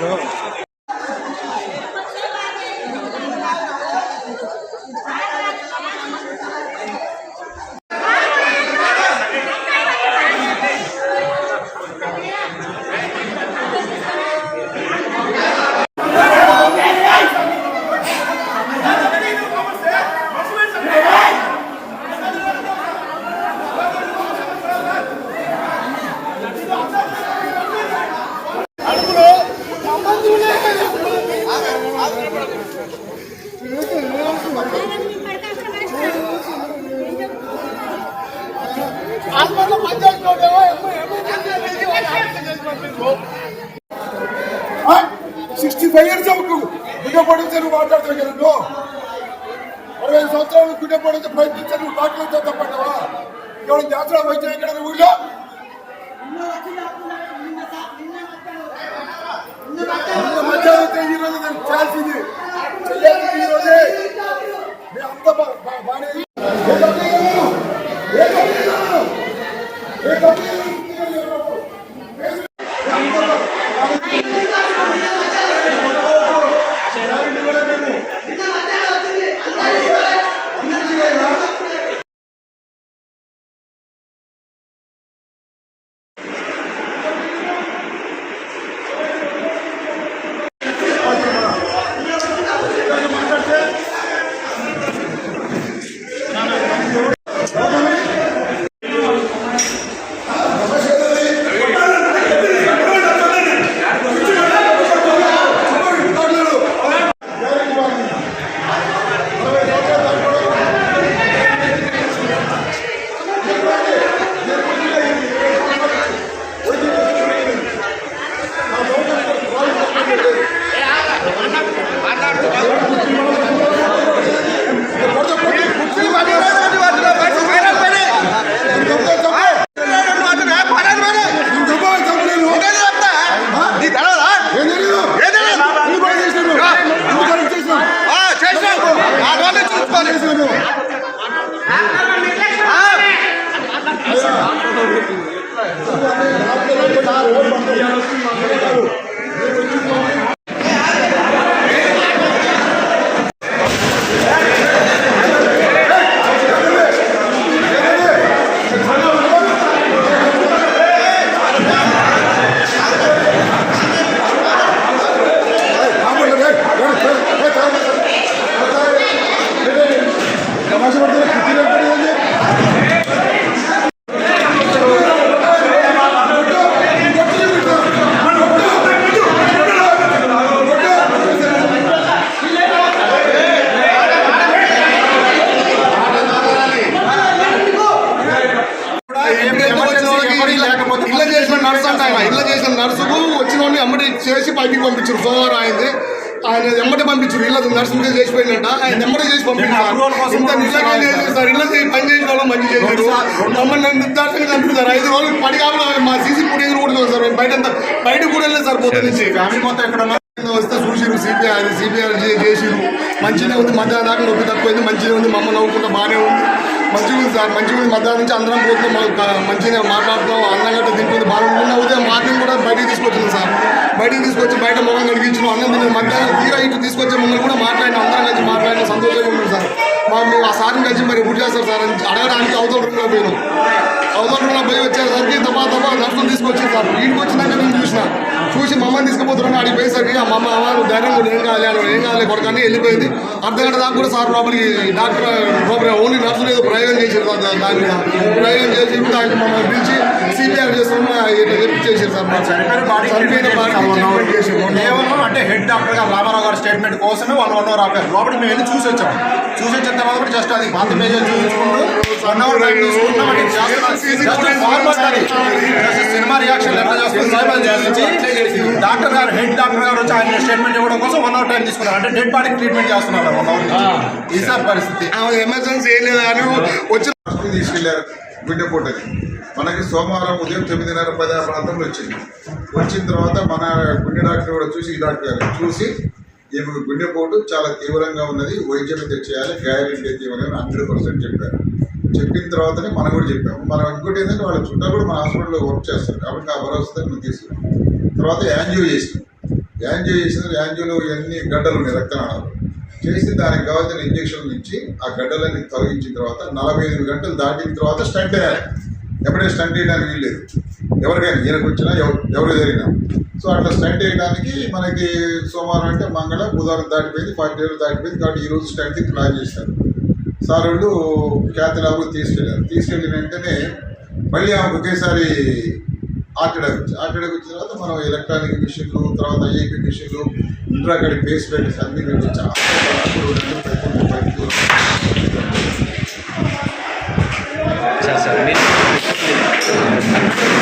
はい。సిక్స్టీ five years అవుతు గుడ్డపడించని మాట్లాడతాను అరవై సంవత్సరాలు గుడ్డపడించి ప్రయత్నించని మాట్లాడతా తప్పటవా ఇక్కడ జాతర వైద్యం ఎక్కడ ఊళ్ళో చేసి బయటికి పంపించారు. సోమవారం అయింది ఆయన ఎమ్మటి పంపించారు. ఇళ్ళ నర్సు మీద చేసిపోయినట్ట ఆయన ఎమ్మటి చేసి పంపించారు. ఇంత నిజంగా ఇళ్ళ పని చేసిన వాళ్ళు మంచి చేశారు మమ్మల్ని నిర్దాక్షంగా చంపుతారు ఐదు రోజులు పడి కావాలి మా సీసీ ఫుటేజ్ కూడా సార్. మేము బయట బయట కూడా వెళ్ళలేదు సార్ నుంచి. ఫ్యామిలీ మొత్తం ఎక్కడ వస్తే చూసిరు సిపిఐ సిపిఆర్ చేసిరు మంచిగా ఉంది. మధ్యాహ్నం దాకా నొప్పి తక్కువైంది. మంచిగా ఉంది. మమ్మల్ని నవ్వుకుంటా బాగానే ఉంది. మంచిగా సార్ మంచిగా మధ్యాహ్నం నుంచి అందరం పోతున్నాం మాకు మంచిగా మాట్లాడుతాం అన్నం గట్ట తింటుంది బాగా నిన్న ఉదయం మార్నింగ్ కూడా బయటికి తీసుకొచ్చింది సార్. బయటికి తీసుకొచ్చి బయట మొహం కడిగించిన అన్నం తిని మధ్యాహ్నం తీరా ఇటు తీసుకొచ్చే మమ్మల్ని కూడా మాట్లాడిన అందరం కలిసి మాట్లాడిన సంతోషంగా ఉన్నాం సార్. మా మేము ఆ సార్ని కలిసి మరి ఎప్పుడు చేస్తారు సార్ అని అడగడానికి అవతల రూమ్లో పోయినాం. అవతల రూమ్లో పోయి వచ్చేసరికి తప్ప తప్ప నర్సులు తీసుకొచ్చింది సార్. వీడికి వచ్చినాక నేను చూసినా. చూసి మమ్మల్ని తీసుకుపోతున్నాను అడిగి పోయేసరికి ఆ మమ్మ అమ్మ ధైర్యం కూడా ఏం కావాలి అని ఏం కావాలి కొడకని వెళ్ళిపోయింది. అర్ధ గంట దాకా కూడా సార్ లోపలికి డాక్టర్ లోపల ఓన్లీ నర్సులు ఏదో ప్రయోగం చేశారు సార్ దా- దాని మీద. ప్రయోగం చేసి దానికి మమ్మల్ని పిలిచి సిపిఆర్ చేస్తున్నా ఇట్లా చెప్పి చేశారు సార్. కేవలం అంటే హెడ్ డాక్టర్ గారు రామారావు గారి స్టేట్మెంట్ కోసమే వాళ్ళు వన్ అవర్ ఆపారు. లోపలికి మేము వెళ్ళి చూసి వచ్చాం. చూసి వచ్చిన తర్వాత కూడా జస్ట్ అది పాత పేజెస్ చూపించుకుంటూ one hour time cinema reaction ఎట్లా చేస్తుంది. డాక్టర్ గారు హెడ్ డాక్టర్ గారు వచ్చి ఆయన స్టేట్మెంట్ ఇవ్వడం కోసం వన్ అవర్ టైం తీసుకున్నారు. అంటే డెడ్ బాడీకి ట్రీట్మెంట్ చేస్తున్నారు వన్ అవర్ ఇది సార్ పరిస్థితి. ఎమర్జెన్సీ ఏం లేదు. అని వచ్చి తీసుకెళ్ళారు గుండెపోటది మనకి సోమవారం ఉదయం తొమ్మిదిన్నర పది ఆ ప్రాంతంలో వచ్చింది. వచ్చిన తర్వాత మన గుండె డాక్టర్ కూడా చూసి ఈ డాక్టర్ గారు చూసి ఈమెకు గుండెపోటు చాలా తీవ్రంగా ఉన్నది. వైద్యం అయితే చేయాలి గ్యారెంటీ ఇవ్వలేము హండ్రెడ్ పర్సెంట్ చెప్పారు. చెప్పిన తర్వాతనే మనం కూడా చెప్పాము. మనం ఇంకోటి ఏంటంటే వాళ్ళ చుట్టాలు కూడా మన హాస్పిటల్లో వర్క్ చేస్తారు. కాబట్టి ఆ భరోసా మేము తీసుకున్నాం తర్వాత యాంజియో చేసినాం. యాంజియో చేసిన. యాంజియోలో ఇవన్నీ గడ్డలు ఉన్నాయి? రక్తనాళాలు. చేసి దానికి కావాల్సిన ఇంజక్షన్లు ఇచ్చి ఆ గడ్డలన్నీ తొలగించిన తర్వాత నలభై ఐదు గంటలు దాటిన తర్వాత స్టంట్ వేయాలి. ఎప్పుడైనా స్టంట్ వేయడానికి వీల్లేదు ఎవరికైనా ఈయనకు వచ్చినా ఎవరు జరిగినా. సో అట్లా స్టంట్ వేయడానికి మనకి సోమవారం అంటే మంగళ బుధవారం దాటిపోయింది ఫార్టీ డేలు దాటిపోయింది కాబట్టి ఈ రోజు స్టంట్ ప్లాన్ చేశారు. సార్ వాళ్ళు ఖ్యాతి లాభం తీసుకెళ్ళారు. తీసుకెళ్ళిన వెంటనే మళ్ళీ ఆమె ఒకేసారి హార్ట్ వచ్చి వచ్చింది వచ్చిన తర్వాత మనం ఎలక్ట్రానిక్ మిషన్లు తర్వాత ఏపీ మిషన్లు ఇంట్రాకడి బేస్ బెడ్స్ అన్ని మేము చాలా